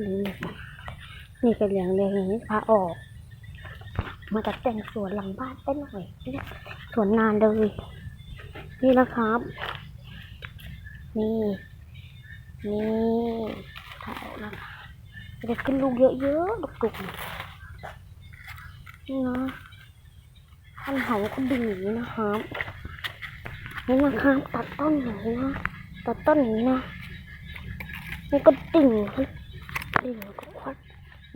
นี่นี่ก็เหลืองเลยนี้พาออก มาจัดแต่งสวนหลังบ้านได้หน่อยสวนนานเลย นี่นะครับ นี่ นี่ถ่ายออกนะคะจะได้ขึ้นลูกเยอะๆดุกๆนี่นะท่านเขาก็ดึงอย่างนี้นะครับนี่นะครับตัดต้นอย่างนี้นะตัดต้นอย่างนี้นะนี่ก็ดิ่งขึ้น ดิ่งแล้วก็ควัด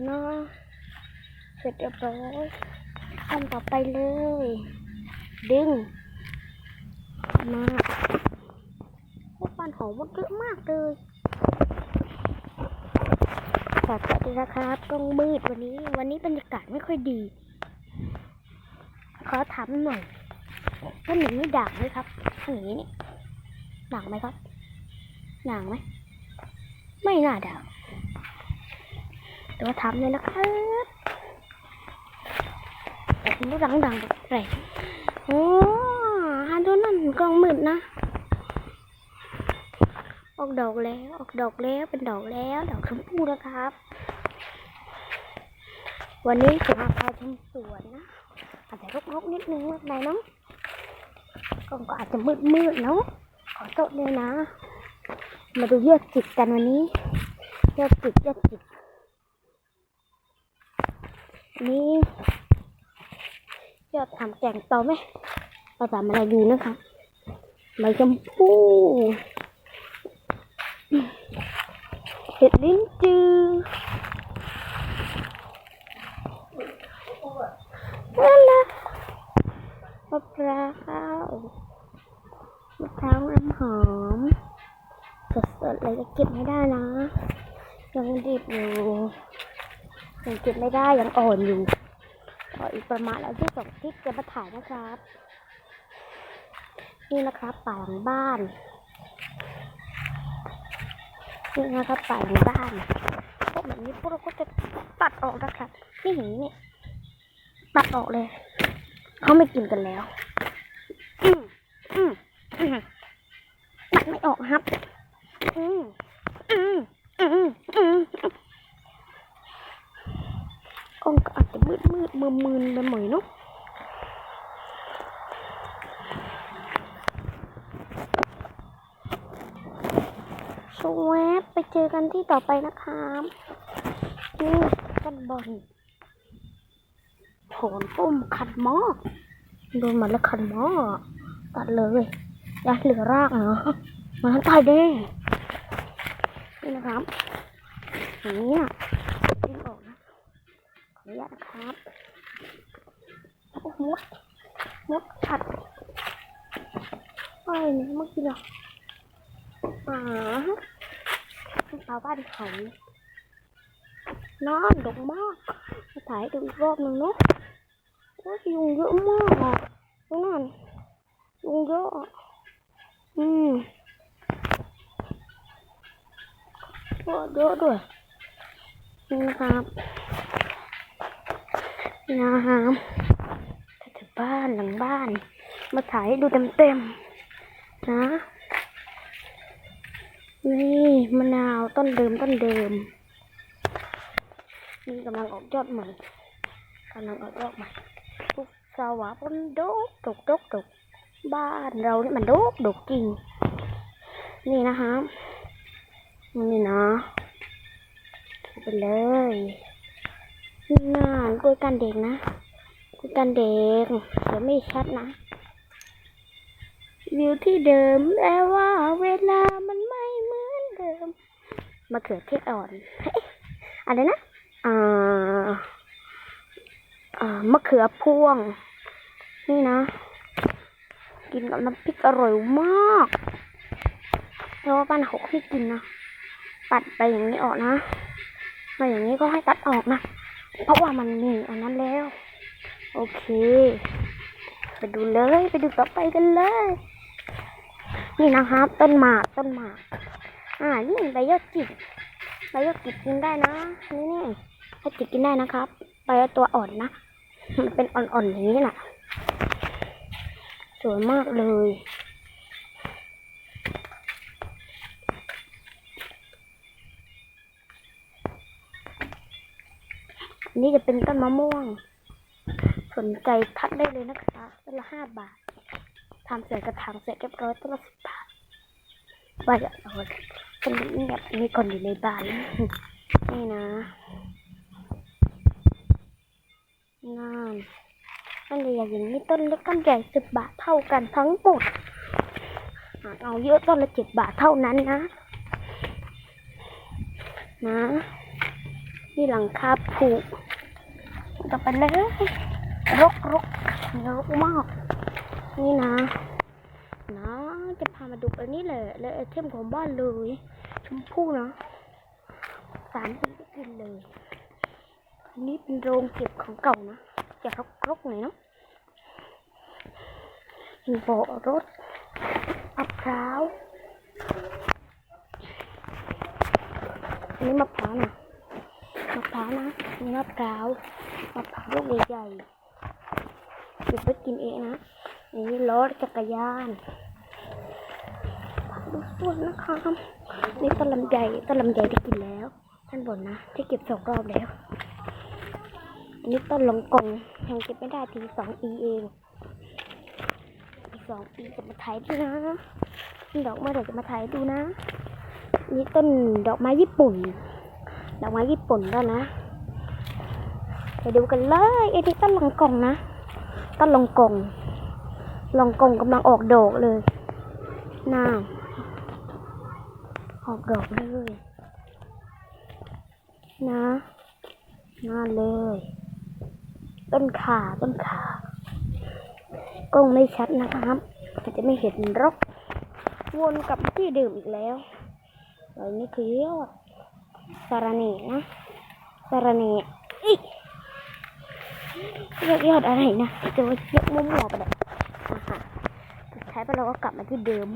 นะเสร็จเรียบร้อยขั้นต่อไปเลย ดึง มาพวกปานหอมมันเยอะมากเลยสวัสดีนะครับกล้องมืดวันนี้ วันนี้บรรยากาศไม่ค่อยดี ขอถามหน่อยว่าหนูไม่ด่างไหมครับอย่งนี้นี่ด่างไหมครับด่างไหม ไม่น่าด่าง เดี๋ยวทำเลยนะครับแต่ผมรู้ดังดังๆแปลกๆโอ้ฮันโดนั่นกล้องมืดนะ ออกดอกแล้ว ออกดอกแล้ว เป็นดอกแล้ว ดอกชมพูนะครับ วันนี้จะมาพาชมสวนนะอาจจะรกๆนิดนึงไม่เป็นไรเนาะกล้องก็อาจจะมืดๆเนาะ ขอโทษเลยนะ มาดูยอดจิกกันวันนี้ยอดจิกยอดจิก นี่ยอดทำแกงต่อไหมเราทำอะไรดูนะคะใบชมพูเห็ดลิ้นจือนั่นแหละมะพร้าวมะพร้าวน้ำหอมสดๆเลยจะเก็บไม่ได้นะยังดิบอยู่ ยังเก็บไม่ได้ยังอ่อนอยู่รออีกประมาณอาทิตย์สองอาทิตย์จะมาถ่ายนะครับ นี่นะครับป่าหลังบ้านนี่นะครับป่าหลังบ้านพวกแบบนี้พวกเราก็จะตัดออกนะครับนี่อย่างนี้เนี่ยตัดออกเลยเขาไม่กินกันแล้ว อืมอืมอืมตัดไม่ออกครับ อืมอืมอืมอืมกล้องก็อาจจะมืดมืดมืนมืนไปหน่อยเนาะ สวบไปเจอกันที่ต่อไปนะครับนี่กันบอลโถนต้มขัดหม้อโดนมันแล้วขัดหม้อตัดเลยย่าเหลือรากเนาะมันตายแน่นี่นะครับอย่างนี้อะดึงออกนะขออนุญาตนะครับโอ้โหมดมดขัดไรเนี่เมื่อกี้เหรออ่าชาวบ้านเขาน้อนดอกรอบหนึ่งเนาะ โอ้ยยุงเยอะมากอะตรงนั้นยุงเยอะอะอืมเยอะเยอะด้วยนี่นะครับ นี่มะนาวต้นเดิมต้นเดิมนี่กำลังออกยอดใหม่กำลังออกยอดใหม่ปุ๊บสวาปนโดกดกดกดกบ้านเรานี่มันโดกดกจริง นี่นะครับนี่นะไปเลยนานกล้วยกันเด็กนะกล้วยกันเด็กเดี๋ยวไม่ชัดนะวิวที่เดิมแต่ว่าเวลามันไม่เหมือนเดิม มะเขือเทศอ่อนเฮ้ยอะไรนะอ่าอ่ามะเขือพวง นี่นะ กินกับน้ำพริกอร่อยมากเพราะว่าบ้านเขาไม่กินนะตัดไปอย่างนี้ออกนะมาอย่างนี้ก็ให้ตัดออกนะ เพราะว่ามันมีอันนั้นแล้ว โอเค ไปดูเลย ไปดูต่อไปกันเลย นี่นะครับ ต้นหมากต้นหมาก อ่านี่ใบยอดจิกใบยอดจิกกินได้นะนี่นี่ใบจิกกินได้นะครับใบตัวอ่อนนะมันเป็นอ่อนๆอย่างนี้แหละสวยมากเลยอันนี้จะเป็นต้นมะม่วง สนใจทักได้เลยนะคะต้นละห้าบาททำเสร็จกระถางเสร็จเรียบร้อยต้นละสิบบาทว่าจะเอา ต้นนี้แบบนี้ก่อนอยู่ในบ้านนี่นะนั่นนั่นเลยอย่างนี้ต้นเล็กต้นใหญ่สิบบาทเท่ากันทั้งหมดเอาเยอะต้นละเจ็ดบาทเท่านั้นนะ นะนี่หลังคาผูกจะไปเลยรกรกรกมาก นี่นะ จะพามาดูอันนี้แหละและไอเทมของบ้านเลยชมพู่นะสามปีก็กินเลยอันนี้เป็นโรงเก็บของเก่านะจะรกรกๆหน่อยเนาะมีเบาะรถมะพร้าวอันนี้มะพร้าวนะมะพร้าวนะนี่มะพร้าวมะพร้าวลูกใหญ่ๆเก็บไว้กินเองนะอันนี้รถจักรยาน ดูสวนะคะนี่ต้นลำไยต้นลำไยที่กินแล้วท่านบนนะที่เก็บสองรอบแล้วอันนี้ต้นลงกงยังเก็บไม่ได้ทีสองปีเองอีสองปีจะมาถ่ายดูนะดอกไม้เดี๋ยวจะมาถ่ายดูนะนนี่ต้นดอกไม้ญี่ปุ่น ดอกไม้ญี่ปุ่นแล้วนะไปดูกันเลยไอ้ที่ต้นลงกงนะต้นลงกงลงกงกำลังออกดอกเลยน่า ออกดอกเลย นะน่าเลย ต้นขาต้นขากล้องไม่ชัดนะครับอาจจะไม่เห็นรก วนกลับที่เดิมอีกแล้วอันนี้คือยอดสารเนนะสารเนอิยอดยอดอะไรนะจะว่ายกมั่วๆไปเลยอะฮะสุดท้ายไปเราก็กลับมาที่เดิม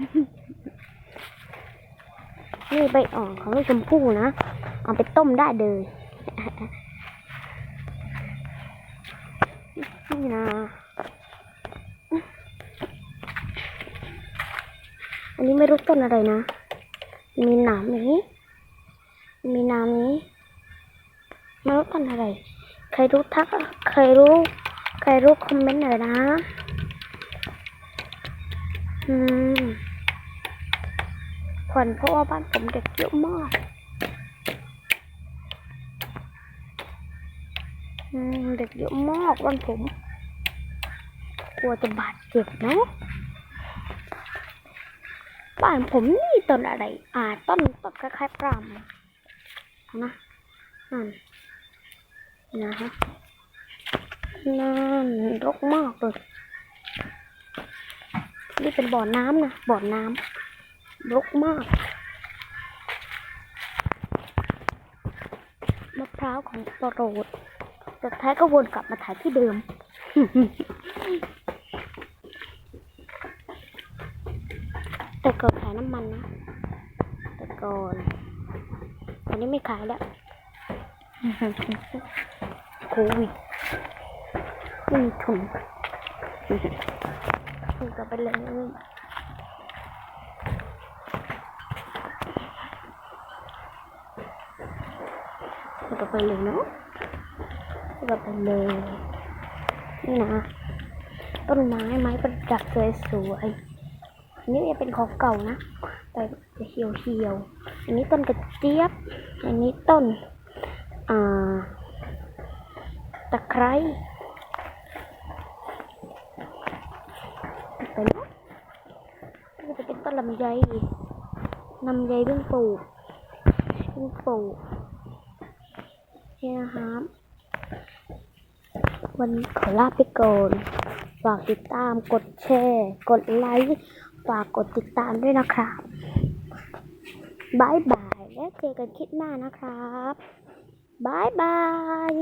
นี่ใบอ่อนของลูกชมพู่นะ เอาไปต้มได้เลย นี่นะ อันนี้ไม่รู้ต้นอะไรนะ มีหนามนี้ มีหนามนี้ไม่รู้ต้นอะไร ใครรู้ทัก ใครรู้ ใครรู้คอมเมนต์หน่อยนะ อืม ขวัญเพราะว่าบ้านผมเด็กเยอะมากเด็กเยอะมากบ้านผม กลัวจะบาดเจ็บเนาะบ้านผมนี่ต้นอะไร อ่า ต้นต้นคล้ายๆปรามนะนั่นนะฮะนั่นรกมากเลย นี่เป็นบ่อน้ำนะ บ่อน้ำ รกมาก มะพร้าวของโปรดสุดท้ายก็วนกลับมาถ่ายที่เดิม แต่ก่อนขายน้ำมันนะ แต่ก่อนตอนนี้ไม่ขายแล้ว โควิดไม่มีทุนทุนกลับไปเลย กลับไปเลยเนาะกลับไปเลยนี่นะต้นไม้ไม้ประดับสวยๆอันนี้จะเป็นของเก่านะ แต่จะเหี่ยวเหี่ยวอันนี้ต้นกระเจี๊ยบ อันนี้ต้นอ่าตะไคร้ไปเนาะนี่จะเป็นต้นลำไยลำไยเพิ่งปลูกเพิ่งปลูก นี่นะครับ วันนี้ขอลาไปก่อน ฝากติดตาม กดแชร์ กดไลค์ ฝากกดติดตามด้วยนะครับบายบาย แล้วเจอกันคลิปหน้านะครับบายบาย